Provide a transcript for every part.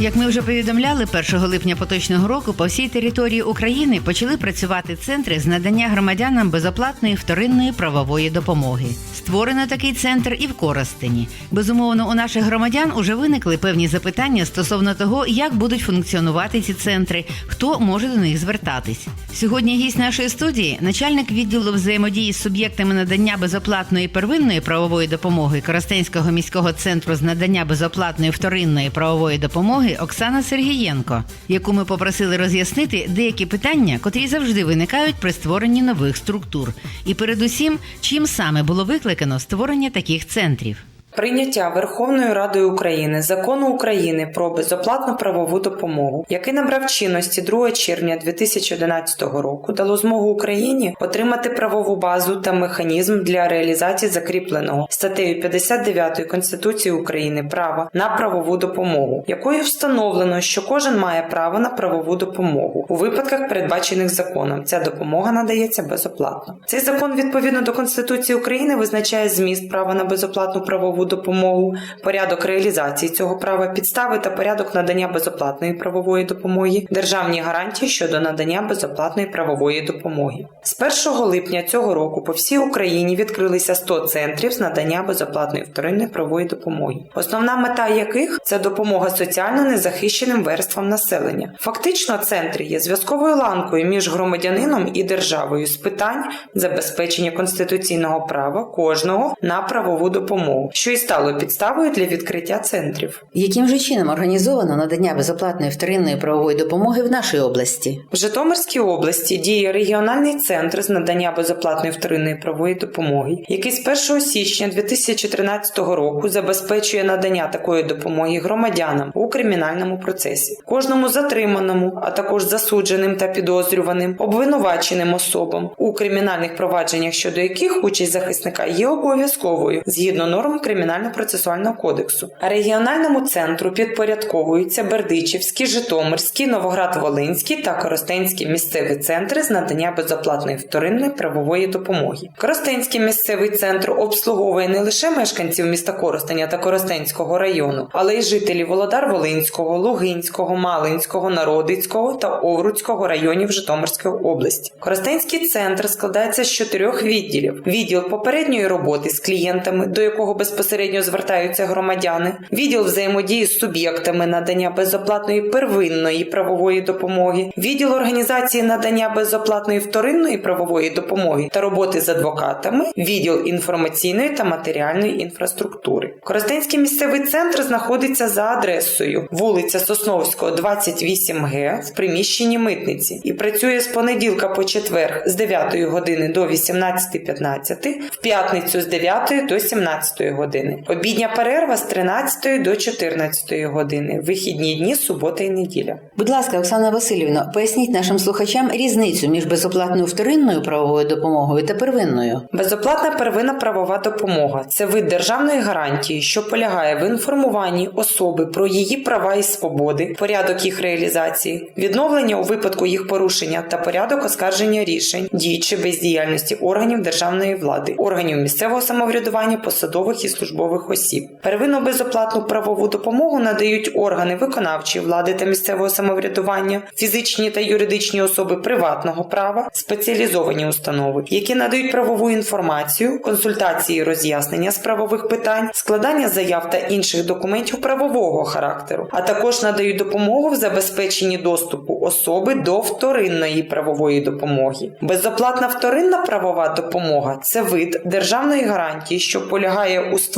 Як ми вже повідомляли, 1 липня поточного року по всій території України почали працювати центри з надання громадянам безоплатної вторинної правової допомоги. Створено такий центр і в Коростені. Безумовно, у наших громадян уже виникли певні запитання стосовно того, як будуть функціонувати ці центри, хто може до них звертатись. Сьогодні гість нашої студії, начальник відділу взаємодії з суб'єктами надання безоплатної первинної правової допомоги Коростенського міського центру з надання безоплатної вторинної правової допомоги Оксана Сергієнко, яку ми попросили роз'яснити деякі питання, котрі завжди виникають при створенні нових структур, і передусім, чим саме було викликано створення таких центрів. Прийняття Верховною Радою України закону України про безоплатну правову допомогу, який набрав чинності 2 червня 2011 року, дало змогу Україні отримати правову базу та механізм для реалізації закріпленого статтею 59 Конституції України права на правову допомогу, якою встановлено, що кожен має право на правову допомогу у випадках, передбачених законом. Ця допомога надається безоплатно. Цей закон відповідно до Конституції України визначає зміст права на безоплатну правову допомогу, порядок реалізації цього права, підстави та порядок надання безоплатної правової допомоги, державні гарантії щодо надання безоплатної правової допомоги. З 1 липня цього року по всій Україні відкрилися 100 центрів з надання безоплатної вторинної правової допомоги, основна мета яких це допомога соціально незахищеним верствам населення. Фактично, центри є зв'язковою ланкою між громадянином і державою з питань забезпечення конституційного права кожного на правову допомогу, що і стало підставою для відкриття центрів. Яким же чином організовано надання безоплатної вторинної правової допомоги в нашій області? В Житомирській області діє регіональний центр з надання безоплатної вторинної правової допомоги, який з 1 січня 2013 року забезпечує надання такої допомоги громадянам у кримінальному процесі, кожному затриманому, а також засудженим та підозрюваним, обвинуваченим особам у кримінальних провадженнях, щодо яких участь захисника є обов'язковою згідно норм кримінально-процесуального кодексу. Регіональному центру підпорядковуються Бердичівський, Житомирський, Новоград-Волинський та Коростенський місцеві центри з надання безоплатної вторинної правової допомоги. Коростенський місцевий центр обслуговує не лише мешканців міста Коростеня та Коростенського району, але й жителів Володар-Волинського, Лугинського, Малинського, Народицького та Овруцького районів Житомирської області. Коростенський центр складається з чотирьох відділів: відділ попередньої роботи з клієнтами, до якого безпосередньо звертаються громадяни, відділ взаємодії з суб'єктами надання безоплатної первинної правової допомоги, відділ організації надання безоплатної вторинної правової допомоги та роботи з адвокатами, відділ інформаційної та матеріальної інфраструктури. Коростенський місцевий центр знаходиться за адресою вулиця Сосновського, 28Г в приміщенні митниці і працює з понеділка по четвер з 9 години до 18.15, в п'ятницю з 9 до 17 години. Обідня перерва з 13 до 14 години. Вихідні дні субота і неділя. Будь ласка, Оксана Васильівна, поясніть нашим слухачам різницю між безоплатною вторинною правовою допомогою та первинною. Безоплатна первинна правова допомога це вид державної гарантії, що полягає в інформуванні особи про її права і свободи, порядок їх реалізації, відновлення у випадку їх порушення та порядок оскарження рішень, дій чи бездіяльності органів державної влади, органів місцевого самоврядування, посадових і службових осіб. Первинну безоплатну правову допомогу надають органи виконавчої влади та місцевого самоврядування, фізичні та юридичні особи приватного права, спеціалізовані установи, які надають правову інформацію, консультації і роз'яснення з правових питань, складання заяв та інших документів правового характеру, а також надають допомогу в забезпеченні доступу особи до вторинної правової допомоги. Безоплатна вторинна правова допомога це вид державної гарантії, що полягає у створенні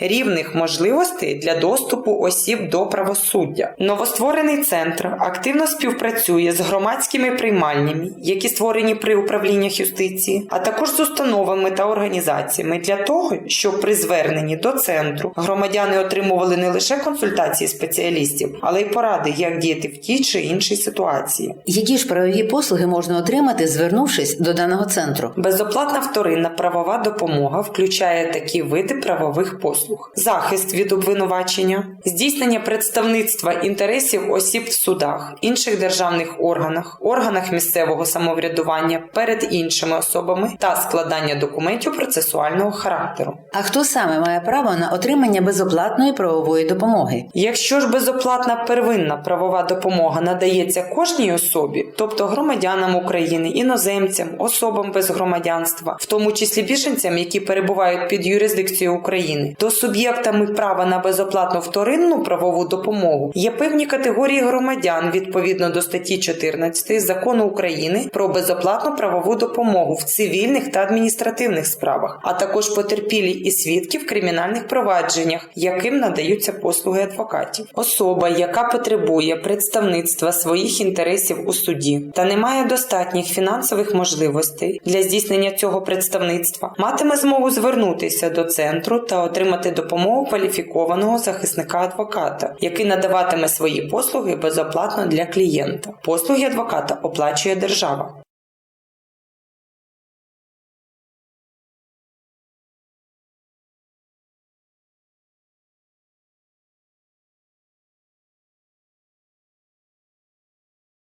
рівних можливостей для доступу осіб до правосуддя. Новостворений центр активно співпрацює з громадськими приймальнями, які створені при управліннях юстиції, а також з установами та організаціями для того, щоб при зверненні до центру громадяни отримували не лише консультації спеціалістів, але й поради, як діяти в тій чи іншій ситуації. Які ж правові послуги можна отримати, звернувшись до даного центру? Безоплатна вторинна правова допомога включає такі види правових правових послуг, захист від обвинувачення, здійснення представництва інтересів осіб в судах, інших державних органах, органах місцевого самоврядування перед іншими особами та складання документів процесуального характеру. А хто саме має право на отримання безоплатної правової допомоги? Якщо ж безоплатна первинна правова допомога надається кожній особі, тобто громадянам України, іноземцям, особам без громадянства, в тому числі біженцям, які перебувають під юрисдикцією України, то суб'єктами права на безоплатну вторинну правову допомогу є певні категорії громадян відповідно до статті 14 закону України про безоплатну правову допомогу в цивільних та адміністративних справах, а також потерпілі і свідки в кримінальних провадженнях, яким надаються послуги адвокатів. Особа, яка потребує представництва своїх інтересів у суді та не має достатніх фінансових можливостей для здійснення цього представництва, матиме змогу звернутися до центру та отримати допомогу кваліфікованого захисника адвоката, який надаватиме свої послуги безоплатно для клієнта. Послуги адвоката оплачує держава.